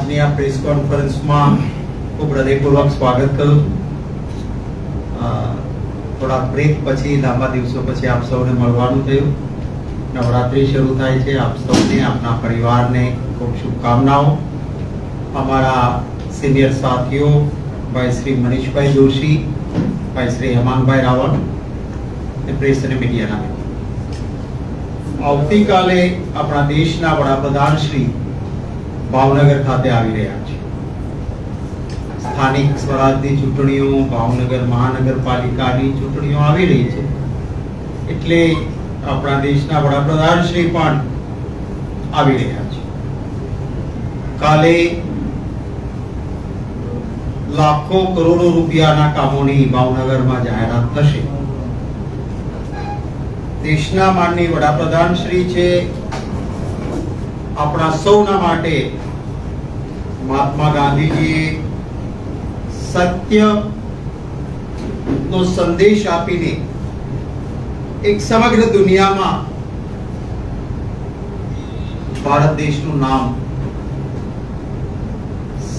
આજની આ પ્રેસ કોન્ફરન્સમાં ખૂબ હૃદયપૂર્વક સ્વાગત કરું થોડા બ્રેક પછી, લાંબા દિવસો પછી આપ સૌને મળવાનું થયું. નવરાત્રિ શરૂ થાય છે. આપ સૌને, આપના પરિવારને ખૂબ શુભકામનાઓ. અમારા સિનિયર સાથીઓ, ભાઈ શ્રી મનીષભાઈ જોશી, ભાઈ શ્રી હેમાંગભાઈ રાવલ અને પ્રેસ અને મીડિયાના આવતીકાલે આપણા દેશના વડાપ્રધાન શ્રી ભાવનગર ખાતે આવી રહ્યા છે. સ્થાનિક સ્વરાજની ચૂંટણીઓ, ભાવનગર મહાનગરપાલિકાની ચૂંટણીઓ આવી રહી છે. એટલે આપણા દેશના વડાપ્રધાન શ્રી પણ આવી રહ્યા છે. કાલે લાખો કરોડો રૂપિયાના કામોની ભાવનગરમાં જાહેરાત થશે. દેશના માનની વડાપ્રધાન શ્રી છે. આપણા સૌના માટે મહાત્મા ગાંધીજીએ સત્ય નો સંદેશ આપીને એક સમગ્ર દુનિયામાં ભારત દેશનું નામ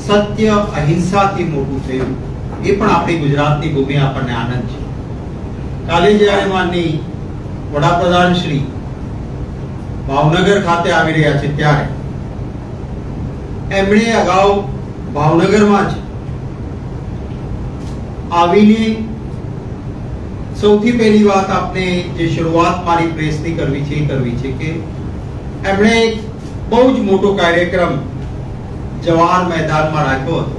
સત્ય અહિંસાથી મોટું થયું. એ પણ આપણી ગુજરાતની ભૂમિ, આપણને આનંદ છે. કાલે જ્યારે માનની વડાપ્રધાન શ્રી ભાવનગર ખાતે આવી રહ્યા છે ત્યારે એમણે અગાઉ ભાવનગરમાં જ આવીને સૌથી પહેલી વાત આપને જે શરૂઆત મારી પ્રેસની કરવી છે એ કરવી છે કે એમણે એક બહુ જ મોટો કાર્યક્રમ જવાહર મેદાનમાં રાખ્યો હતો.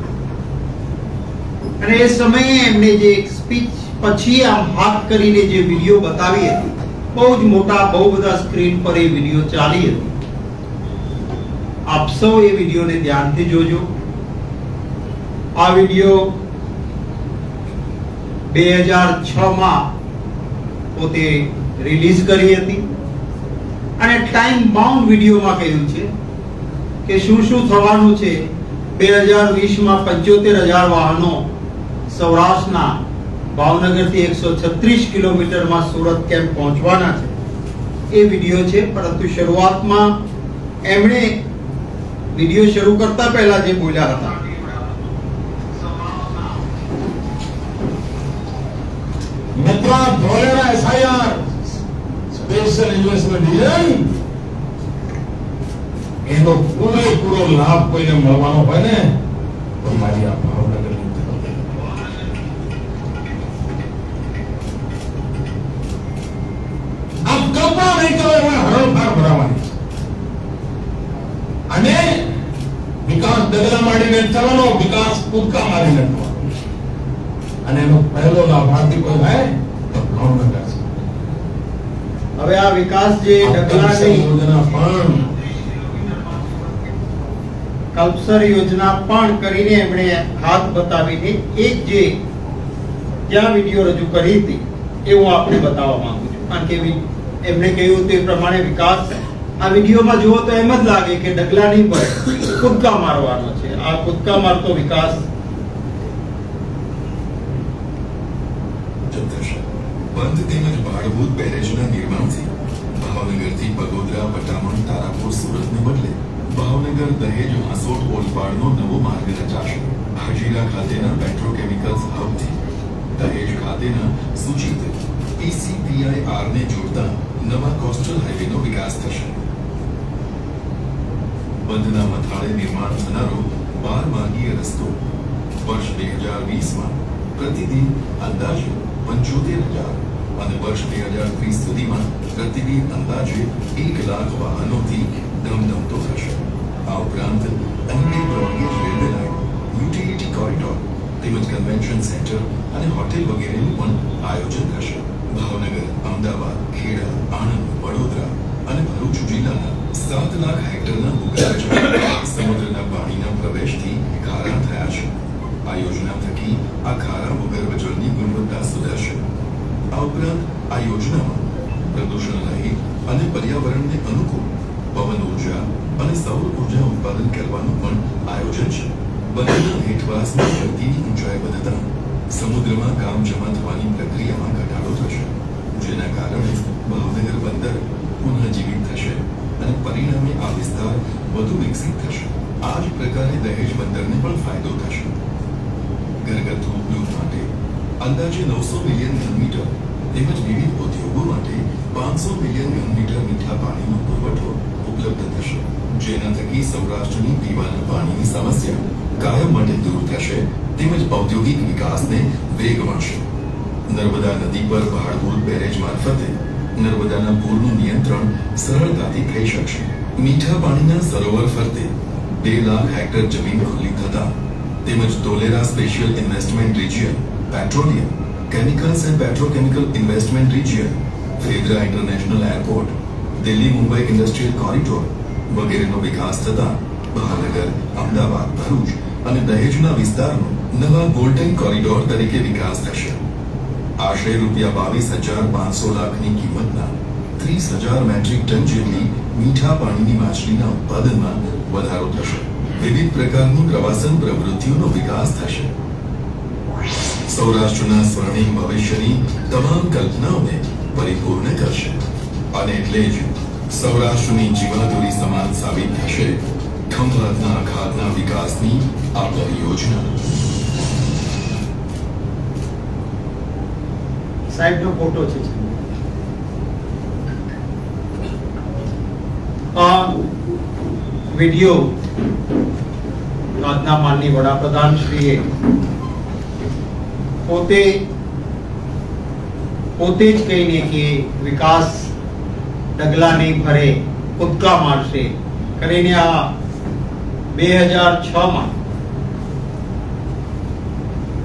અને એ સમયે એમણે જે એક સ્પીચ પછી આમ હાથ કરીને જે વીડિયો બતાવી હતી, બહુ જ મોટા, બહુ બધા સ્ક્રીન પર એ વીડિયો ચાલી હતી. આપ સૌ એ વિડીયોને ધ્યાનથી જોજો. આ વીડિયો બે હજારમાં પોતે રિલીઝ કરી હતી અને ટાઈમ બાઉન્ડ વિડીયોમાં કહ્યું છે કે શું શું થવાનું છે બે હજાર વીસમાં પંચોતેર હજાર વાહનો સૌરાષ્ટ્રના ભાવનગરથી એકસો છત્રીસ કિલોમીટરમાં સુરત કેમ્પ પહોંચવાના છે. એ વીડિયો છે, પરંતુ શરૂઆતમાં એમણે વીડિયો શરૂ કરતા પહેલા જે બોલ્યા હતા મિત્ર Dholera SIR special investment division એનો પૂરેપૂરો લાભ કોઈને મળવાનો હોય ને તો મારી આ ભાવનગરની ધરતી. આમ કલ્પના નહીં કરો એમાં હરણફાળ ભરાવાની છે. અને વિકાસ ડગલા માંડીને ચલનો વિકાસ કૂદકા મારી થવાનો. અને એનો પહેલો લાભાર્થી કોઈ હોય તો ભાવનગર છે હવે આ વિકાસ જે આ ડગલાની યોજના પણ કલ્પસર યોજના પણ કરીને એમણે હાથ બતાવીને એક જે ત્યાં વીડિયો રજૂ કરી હતી એ હું આપને બતાવવા માંગુ છું. કારણ કે એમણે કહ્યું તે પ્રમાણે વિકાસ આ વિડીયોમાં જુઓ તો એમ જ લાગે કે ડગલા નહીં પડે કૂદકા મારવાનો છે. આ કૂદકા મારતો વિકાસ બંધ તેમજ ભાડભૂત બેરેજના નિર્માણથી ભાવનગરથી બગોદરા પટામણ, તારાપુર, સુરતને બદલે ભાવનગર, દહેજ, હાંસોટ, ઓલપાડનો નવો માર્ગ રચાશે. હજીરા ખાતેના પેટ્રોકેમિકલ્સ હબથી દહેજ ખાતેના સૂચિત પીસીપીઆઈઆરને જોડતા નવા કોસ્ટલ હાઈવેનો વિકાસ થશે. બંધના મથાળે નિર્માણ થનારો બાર માર્ગીય રસ્તો. વર્ષ બે હજાર વીસમાં પ્રતિદિન અંદાજે પંચોતેર હજાર અને વર્ષ બે હજાર ત્રીસ સુધીમાં પ્રતિદિન અંદાજે એક લાખ વાહનોથી ધમધમતો થશે. આ ઉપરાંત અન્ય broad gauge railway line utility corridor તેમજ કન્વેન્શન સેન્ટર અને હોટેલ વગેરેનું પણ આયોજન થશે. ભાવનગર, અમદાવાદ, ખેડા, આણંદ, વડોદરા અને ભરૂચ જિલ્લાના સાત લાખ હેક્ટરના ભૂગર્ભ સમુદ્રના પાણીના પ્રવેશથી ખારા થયા છે. આ યોજના થકી આ ખારા ભૂગર્ભ જળની ગુણવત્તા સુધરશે. આ ઉપરાંત આ યોજનામાં પ્રદૂષણ રહિત અને પર્યાવરણને અનુકૂળ પવન ઊર્જા અને સૌર ઊર્જા ઉત્પાદન કરવાનું પણ આયોજન છે. બંનેના હેઠવાસની શક્તિની ઊંચાઈ વધતા સમુદ્રમાં કામ જમા થવાની પ્રક્રિયામાં ઘટાડો થશે, જેના કારણે ભાવનગર બંદર પુનઃજીવિત થશે. અને પરિણામે આ વિસ્તાર વધુ વિકસિત થશે. આ જ પ્રકારે દહેજ બંદરને પણ ફાયદો થશે. ઘરગથ્થુ ઉદ્યોગ માટે અંદાજે નવસો મિલિયન ઘનમીટર તેમજ વિવિધ ઉદ્યોગો માટે પાંચસો મિલિયન ઘનમીટર મીઠા પાણીનો પુરવઠો ઉપલબ્ધ થશે. જેના થકી સૌરાષ્ટ્રની પીવાના પાણીની સમસ્યા કાયમ માટે દૂર થશે તેમજ ઔદ્યોગિક વિકાસને વેગ મળશે. નર્મદા નદી પર ભાડભૂત બેરેજ મારફતે નર્મદાના પૂરનું નિયંત્રણ સરળતાથી થઈ શકશે. મીઠા પાણીના સરોવર ફરતે બે લાખ હેક્ટર જમીન ખુલ્લી થતા તેમજ Dholera special investment region, petroleum, chemicals and petrochemical investment region Fedara international airport, Delhi Mumbai industrial corridor વગેરેનો વિકાસ થતા ભાવનગર અમદાવાદ, ભરૂચ અને દહેજના વિસ્તારનો નવા ગોલ્ડન કોરિડોર તરીકે વિકાસ થશે. આશરે રૂપિયા બાવીસ હજાર પાંચસો લાખની કિંમતના ત્રીસ હજાર મેટ્રિક ટન જેટલી મીઠા પાણીની માછલીના ઉત્પાદનમાં વધારો થશે. વિવિધ પ્રકારની પ્રવાસન પ્રવૃત્તિઓનો વિકાસ થશે. સૌરાષ્ટ્રના સ્વર્ણિમ ભવિષ્યની તમામ કલ્પનાઓને પરિપૂર્ણ કરશે. અને એટલે જ સૌરાષ્ટ્રની જીવાદોરી સમાન સાબિત થશે ખંભાતના અખાતના વિકાસની આ પરિયોજના. સાહેબનો ફોટો છે વિડિયો આજના માનની વડાપ્રધાન શ્રીએ પોતે પોતે જ કહીને કે વિકાસ ડગલા નહીં ભરે, કૂદકા મારશે. કરીને આ બે હજારમાં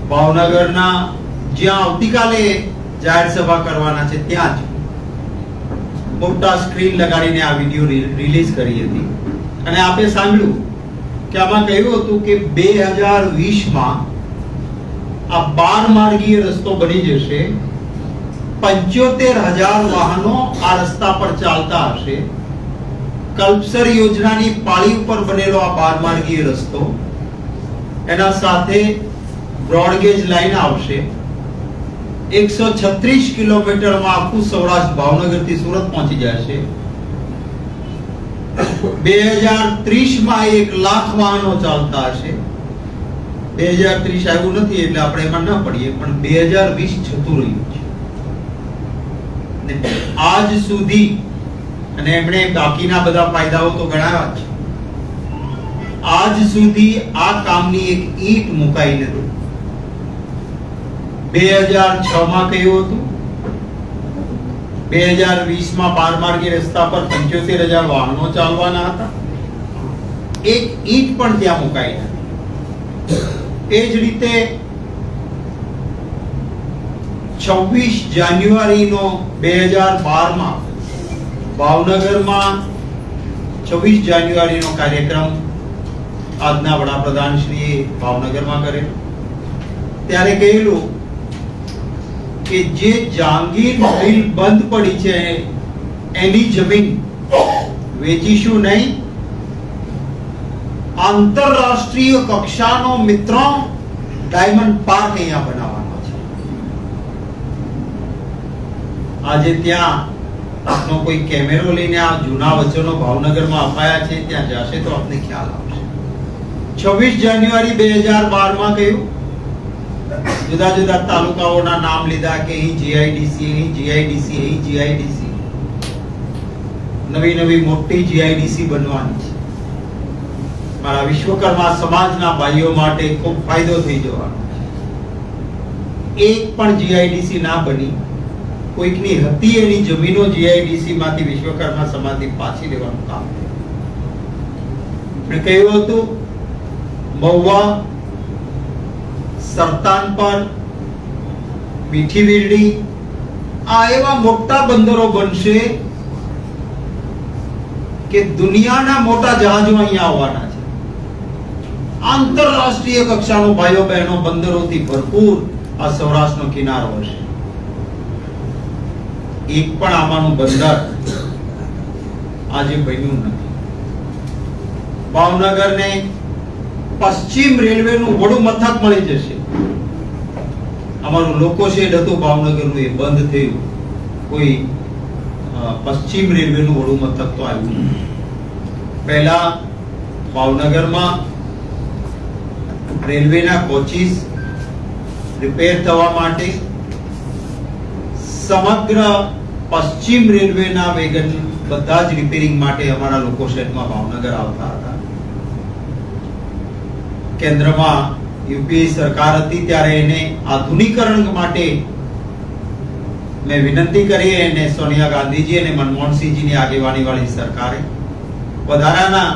ભાવનગરના જ્યાં આવતીકાલે જાહેર સભા કરવાના છે ત્યાં જ મોટા સ્ક્રીન લગાડીને આ વીડિયો રિલીઝ કરી હતી. અને આપે સાંભળ્યું કે આમાં કહ્યું હતું કે બે હજાર વીસમાં આ બાર માર્ગીય રસ્તો બની જશે. પંચોતેર હજાર વાહનો આ રસ્તા પર ચાલતા હશે. કલ્પસર યોજનાની પાળી ઉપર બનેલો આ બાર માર્ગીય રસ્તો. એના સાથે બ્રોડગેજ લાઈન આવશે. એકસો છત્રીસ કિલોમીટરમાં આખું સૌરાષ્ટ્ર ભાવનગરથી સુરત પહોંચી જશે. બે હજાર ત્રીસમાં એક લાખ વાહનો ચાલતા હશે. બે હજાર ત્રીસ આવ્યું નથી એટલે આપણે એમાં ન પડીએ, પણ બે હજાર વીસ જતું રહ્યું છે. આજ સુધી, અને એમણે બાકીના બધા ફાયદાઓ તો ગણાવ્યા છે. આજ સુધી આ કામની એક ઈંટ મુકાઈ નથી. બે હજાર છ માં કહ્યું હતું? બે હજાર વીસમાં બાર માર્ગી રસ્તા પર પંચોતેર હજાર વાહનો ચાલવાના હતા. એક ઈંટ પણ ત્યાં મુકાઈ નથી. એ જ રીતે છવ્વીસ જાન્યુઆરીનો બે હજાર બારમાં ભાવનગરમાં છવ્વીસ જાન્યુઆરીનો કાર્યક્રમ આજના વડાપ્રધાન શ્રી ભાવનગરમાં કરેલો ત્યારે કહેલું કે જે જાંગીર મિલ બંધ પડી છે, એની જમીન વેચીશું નહીં. આંતરરાષ્ટ્રીય કક્ષાનો મિત્રો ડાયમંડ પાર્ક અહીંયા બનાવવાનો છે. આજે ત્યાં આપનો કોઈ કેમેરો લઈને આ જૂના વચનો ભાવનગરમાં અપાયા છે, ત્યાં જશે તો આપને ખ્યાલ આવશે. છવ્વીસ જાન્યુઆરી બે હજાર બારમાં કહ્યું જુદા જુદા તાલુકાઓના નામ લીધા કે અહીં જીઆઈડીસી અહીં જીઆઈડીસી અહીં જીઆઈડીસી નવી નવી મોટી જીઆઈડીસી બનવાની છે. મારા વિશ્વકર્મા સમાજના ભાઈઓ માટે ખૂબ ફાયદો થઈ જવાનો એક પણ જીઆઈડીસી ના બની, કોઈકની હતી એની જમીનો જીઆઈડીસી માંથી વિશ્વકર્મા સમાજથી પાછી લેવાનું કામ મેં કહ્યું હતું, મહુવા સરતાન પર મીઠી વીરડી, આ એવા મોટા બંદરો બનશે કે દુનિયાના મોટા જહાજો અહીંયા આવવાના છે. આંતરરાષ્ટ્રીય કક્ષાનો ભાઈઓ બહેનો બંદરોથી ભરપૂર આ સૌરાષ્ટ્રનો કિનારો હશે. એક પણ આમાંનું બંદર આજે બન્યું નથી. ભાવનગરને પશ્ચિમ રેલવેનું વડું મથક મળી જશે. અમારું લોકો શેડ હતું ભાવનગરનું એ બંધ થયું. કોઈ પશ્ચિમ રેલવેનું વડું મથક તો આવ્યું પહેલા ભાવનગરમાં રેલવેના કોચીસ રિપેર થવા માટે સમગ્ર પશ્ચિમ રેલવેના વેગન બધા જ રિપેરિંગ માટે અમારા લોકો શહેરમાં ભાવનગર આવતા હતા. કેન્દ્રમાં યુપીએ સરકાર હતી ત્યારે એને આધુનિકરણ માટે મેં વિનંતી કરી અને સોનિયા ગાંધીજી અને મનમોહનસિંહજીની આગેવાની વાળી સરકારે વધારાના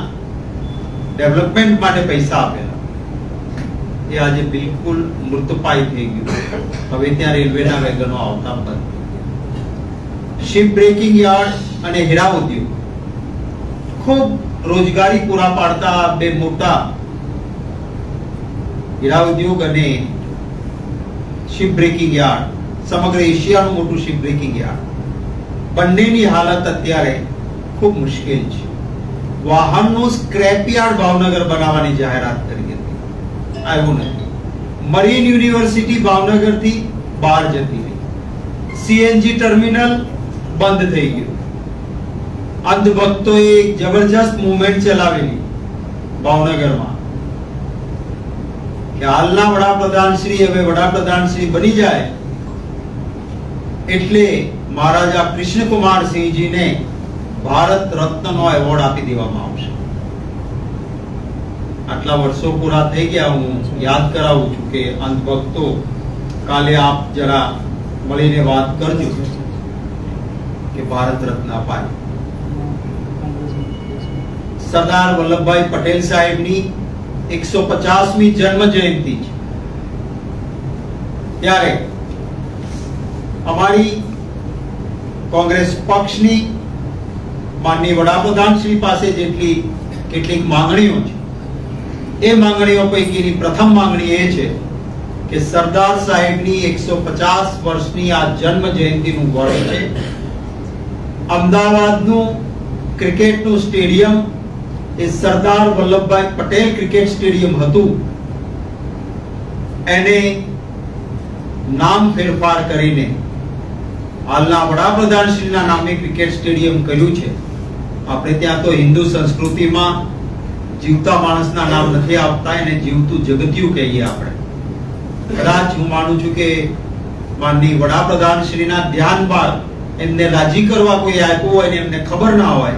ડેવલપમેન્ટ માટે પૈસા આપેલા. એ આજે બિલકુલ મૃતપાય થઈ ગયું. હવે ત્યાં રેલવેના વેગનો આવતા બંધ શિપ બ્રેકિંગ યાર્ડ અને હીરા ઉદ્યોગ. ખૂબ રોજગારી પૂરા પાડતા બે મોટા હીરા અને શિપ બ્રેકિંગ યાર્ડ, સમગ્ર એશિયાનું મોટું શિપ બ્રેકિંગ યાર્ડ. બંનેની હાલત અત્યારે ખૂબ મુશ્કેલ છે. વાહનનું સ્ક્રેપ યાર્ડ ભાવનગર બનાવવાની જાહેરાત કરી હતી. આવ્યું નથી મરીન યુનિવર્સિટી ભાવનગરથી બહાર જતી રહી. સીએનજી ટર્મિનલ બંધ થઈ ગયું. અંધભક્તોએ એક જબરજસ્ત મુવમેન્ટ ચલાવેલી ભાવનગરમાં. કે હાલના વડાપ્રધાન શ્રી, હવે વડાપ્રધાન શ્રી બની જાય. એટલે મહારાજા કૃષ્ણકુમાર સિંહજીને ભારત રત્નનો એવોર્ડ આપી દેવામાં આવશે. આટલા વર્ષો પૂરા થઈ ગયા, હું યાદ કરાવું છું કે અંત ભક્તો કાલે આપ જરા મળીને વાત કરજો કે ભારત રત્ન અપાય. સરદાર વલ્લભભાઈ પટેલ સાહેબની એકસો પચાસમી જન્મ જયંતિ છે. ત્યારે અમારી કોંગ્રેસ પક્ષની માનની વડાપ્રધાન શ્રી પાસે જેટલી કેટલીક માંગણીઓ છે, એ માંગણીઓ પૈકીની પ્રથમ માંગણી એ છે કે સરદાર સાહેબની એકસો પચાસ વર્ષની આ જન્મ જયંતિનું વર્ષ છે. અમદાવાદનું ક્રિકેટનું સ્ટેડિયમ એ સરદાર વલ્લભભાઈ પટેલ ક્રિકેટ સ્ટેડિયમ હતું. એને નામ ફેરફાર કરીને હાલના વડાપ્રધાનશ્રીના નામે ક્રિકેટ સ્ટેડિયમ કર્યું છે. આપણે ત્યાં તો હિન્દુ સંસ્કૃતિમાં જીવતા માણસના નામ નથી આપતા, એને જીવતું જગતિયું કહીએ આપણે. કદાચ હું માનું છું કે માનની વડાપ્રધાન શ્રીના ધ્યાન બાદ એમને રાજી કરવા કોઈ આપ્યું હોય ને એમને ખબર ના હોય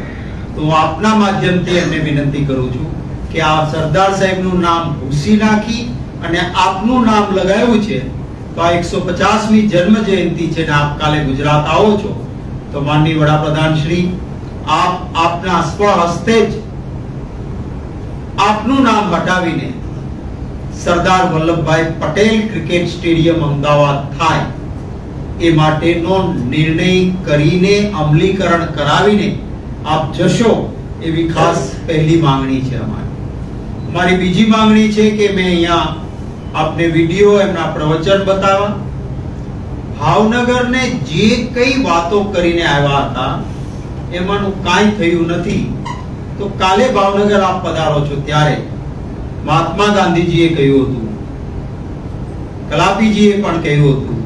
તો આપના માધ્યમથી એમને વિનંતી કરું છું કે આ સરદાર સાહેબનું નામ ભૂસી નાખી અને આપનું નામ લગાવ્યું છે તો આ એકસો પચાસમી જન્મ જયંતિ છે ને આપ કાલે ગુજરાત આવો છો. તો માનની વડાપ્રધાન શ્રી, આપ આપના સ્વહસ્તે જ આપનું નામ હટાવીને સરદાર વલ્લભભાઈ પટેલ ક્રિકેટ સ્ટેડિયમ અમદાવાદ થાય એ માટેનો નિર્ણય કરીને અમલીકરણ કરાવીને આપ જશો એવી ખાસ પહેલી માંગણી છે અમારી. મારી બીજી માંગણી છે કે મેં અહીંયા આપને વીડિયો, એમના પ્રવચન બતાવ્યા ભાવનગરને જે કઈ વાતો કરીને આવ્યા હતા, એમાંનું કાંઈ થયું નથી. તો કાલે ભાવનગર આપ પધારો છો ત્યારે મહાત્મા ગાંધીજીએ કહ્યું હતું. કલાપીજીએ પણ કહ્યું હતું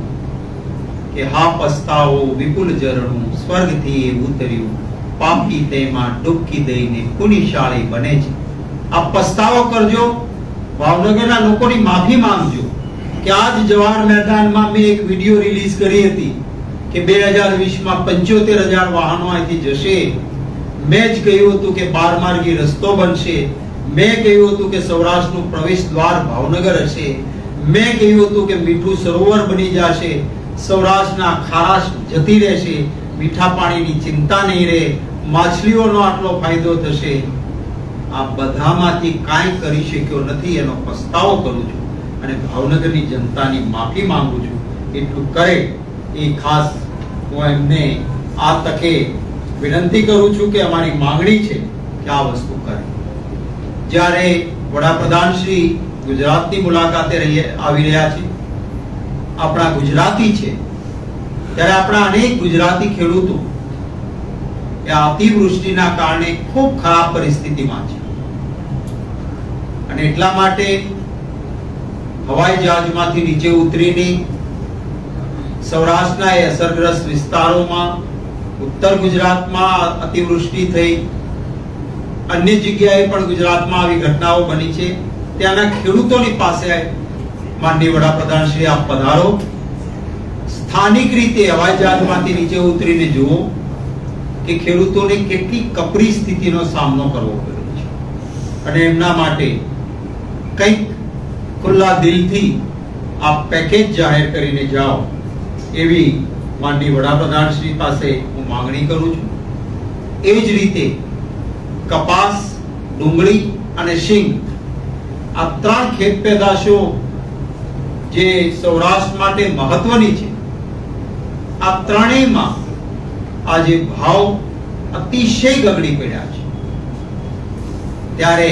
કે, હા, પસ્તાવો, વિપુલ ઝરણું, સ્વર્ગથી એ ઉતર્યું. પાપી તેમાં ડૂબકી દઈને કુનિશાળી બને છે. આ પસ્તાવો કરજો. ભાવનગરના લોકોની માફી માંગજો કે આજ જવાહર મેદાનમાં મેં એક વીડિયો રિલીઝ કરી હતી કે બે હજાર વીસમાં પંચોતેર હજાર વાહનો અહીંથી જશે. મેં જ કહ્યું હતું કે બારમાર્ગી રસ્તો બનશે. મેં કહ્યું હતું કે સૌરાષ્ટ્રનું પ્રવેશ દ્વાર ભાવનગર હશે. મેં કહ્યું હતું કે મીઠું સરોવર બની જશે. સૌરાષ્ટ્રના ખારાશ જતી રહેશે. મીઠા પાણીની ચિંતા નહીં રહે. માછલીઓનો આટલો ફાયદો થશે. આ બધામાંથી કાંઈ કરી શક્યો નથી. એનો પસ્તાવો કરું છું અને ભાવનગરની જનતાની માફી માંગુ છું. એટલું કરે એ ખાસ હું એમને આ તકે વિનંતી કરું છું કે અમારી માંગણી છે કે આ વસ્તુ કરે. જ્યારે વડાપ્રધાન શ્રી ગુજરાતની મુલાકાતે રહી આવી રહ્યા છે આપણા ગુજરાતી છે. ત્યારે આપણા અનેક ગુજરાતી ખેડૂતો એ અતિવૃષ્ટિના કારણે ખૂબ ખરાબ પરિસ્થિતિમાં છે. અને એટલા માટે હવાઈ જહાજમાંથી નીચે ઉતરીને સૌરાષ્ટ્રના એ અસરગ્રસ્ત વિસ્તારોમાં ઉત્તર ગુજરાતમાં અતિવૃષ્ટિ થઈ, અન્ય જગ્યાએ પણ ગુજરાતમાં આવી ઘટનાઓ બની છે. ત્યાંના ખેડૂતોની પાસે માનનીય વડાપ્રધાન શ્રી, આપ પધારો. સ્થાનિક રીતે હવાઈ જહાજમાંથી નીચે ઉતરીને જુઓ કે ખેડૂતોને કેટલી કપરી સ્થિતિનો સામનો કરવો પડ્યો છે. અને એમના માટે કંઈક ખુલ્લા દિલથી આ પેકેજ જાહેર કરીને જાઓ એવી માનની વડાપ્રધાન શ્રી પાસે હું માંગણી કરું છું. એ જ રીતે કપાસ, ડુંગળી અને શીંગ આ ત્રણ ખેત પેદાશો જે સૌરાષ્ટ્ર માટે મહત્વની છે. આ ત્રણેયમાં આજે ભાવ અતિશય ગગડી પડ્યા છે. ત્યારે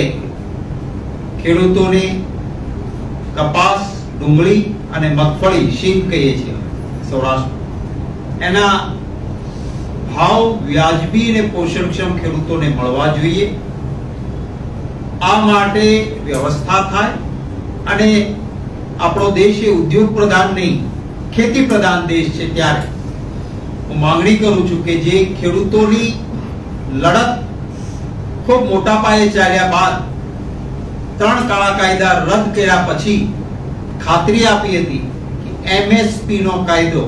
ખેડૂતોને કપાસ, ડુંગળી અને મગફળી શીંગ કહીએ છીએ સૌરાષ્ટ્ર એના ભાવ વ્યાજબી અને પોષણક્ષમ ખેડૂતોને મળવા જોઈએ. આ માટે વ્યવસ્થા થાય અને આપણો દેશ એ ઉદ્યોગ પ્રધાન નહીં, ખેતી પ્રધાન દેશ છે ત્યારે. હું માંગણી કરું છું કે જે ખેડૂતોની લડત ખૂબ મોટા પાયે ચાલ્યા બાદ ત્રણ કાળા કાયદા રદ કર્યા પછી ખાતરી આપી હતી કે એમએસપી નો કાયદો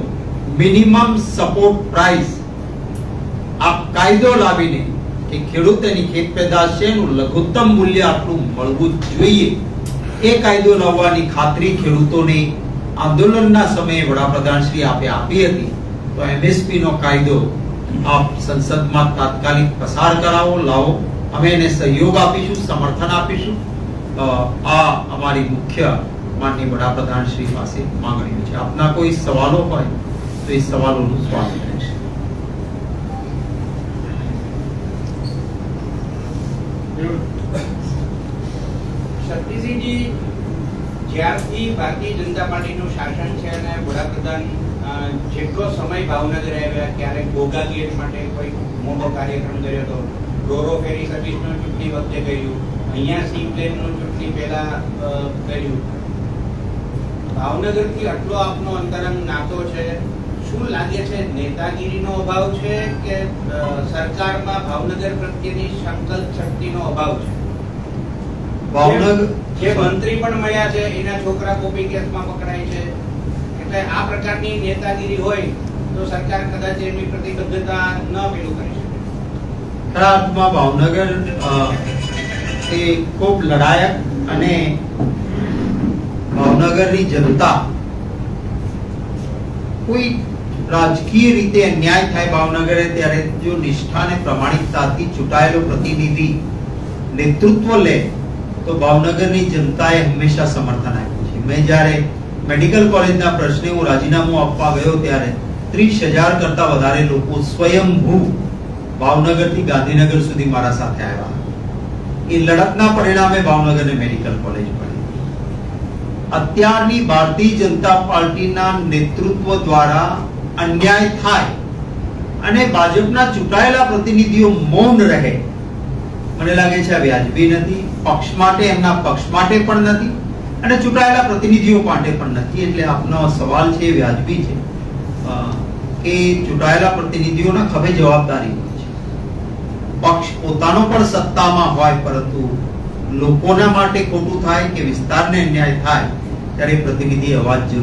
મિનિમમ સપોર્ટ પ્રાઇસ આ કાયદો લાવીને કે ખેડૂત એની ખેત પેદાશ છે એનું લઘુત્તમ મૂલ્ય આટલું મળવું જોઈએ. એ કાયદો લાવવાની ખાતરી ખેડૂતોને આંદોલનના સમયે વડાપ્રધાન શ્રી આપે આપી હતી. તો એમએસપી નો કાયદો આપ સંસદમાં તાત્કાલિક પસાર કરાવો, લાવો. અમે એને સહયોગ આપીશું, સમર્થન આપીશું. આ અમારી મુખ્ય માનની વડાપ્રધાન શ્રી પાસે માંગણીઓ છે. આપના કોઈ સવાલો હોય તો એ સવાલોનું સ્વાગત રહેશે શક્તિસિંહજી જ્યારથી ભારતીય જનતા પાર્ટીનું શાસન છે અને વડાપ્રધાન જેટલો સમય ભાવનગર આવ્યા, ક્યારેક ગોગા ગેટ માટે કોઈ મોટો કાર્યક્રમ કર્યો હતો રોરો ફેરી સર્વિસનું ચૂંટણી વખતે કર્યું, અહીંયા સી પ્લેનનું ચૂંટણી પહેલાં કર્યું. ભાવનગરથી આટલો આપનો અંતરંગ નાતો છે. શું લાગે છે, નેતાગીરીનો અભાવ છે કે સરકારમાં ભાવનગર પ્રત્યેની સંકલ્પ શક્તિનો અભાવ છે? ભાવનગર જે મંત્રી પણ મળ્યા છે એના છોકરા કોપી કેસમાં પકડાય છે. એટલે આ પ્રકારની નેતાગીરી હોય તો સરકાર કદાચ એમની પ્રતિબદ્ધતા ન પેલું કરી શકે. ખરા અર્થમાં ભાવનગર એ ખૂબ લડાયક અને ભાવનગરની જનતા કોઈ રાજકીય રીતે અન્યાય થાય ભાવનગરે ત્યારે જો નિષ્ઠા અને પ્રમાણિકતાથી ચૂંટાયેલો પ્રતિનિધિ નેતૃત્વ લે તો ભાવનગરની જનતાએ હંમેશા સમર્થન આપ્યું છે. મેં જ્યારે મેડિકલ કોલેજના પ્રશ્ને હું રાજીનામું આપવા ગયો ત્યારે ત્રીસ હજાર કરતા વધારે લોકો સ્વયંભૂ ભાવનગરથી ગાંધીનગર સુધી મારા સાથે આવ્યા એ લડતના પરિણામે ભાવનગરને મેડિકલ કોલેજ મળી અત્યારની ભારતીય જનતા પાર્ટીના નેતૃત્વ દ્વારા અન્યાય થાય અને ભાજપના ચૂંટાયેલા પ્રતિનિધિઓ મૌન રહે મને લાગે છે આ વ્યાજબી નથી, પક્ષ માટે, એમના પક્ષ માટે પણ નથી, અને ચૂંટાયેલા પ્રતિનિધિઓ માટે પણ નથી. એટલે આપનો સવાલ છે વ્યાજબી છે. કે ચૂંટાયેલા પ્રતિનિધિઓના ખભે જવાબદારી છે. પક્ષ પોતાનો પણ સત્તામાં હોય, પરંતુ લોકોના માટે ખોટું થાય કે વિસ્તારને અન્યાય થાય, ત્યારે પ્રતિનિધિ અવાજ જરૂર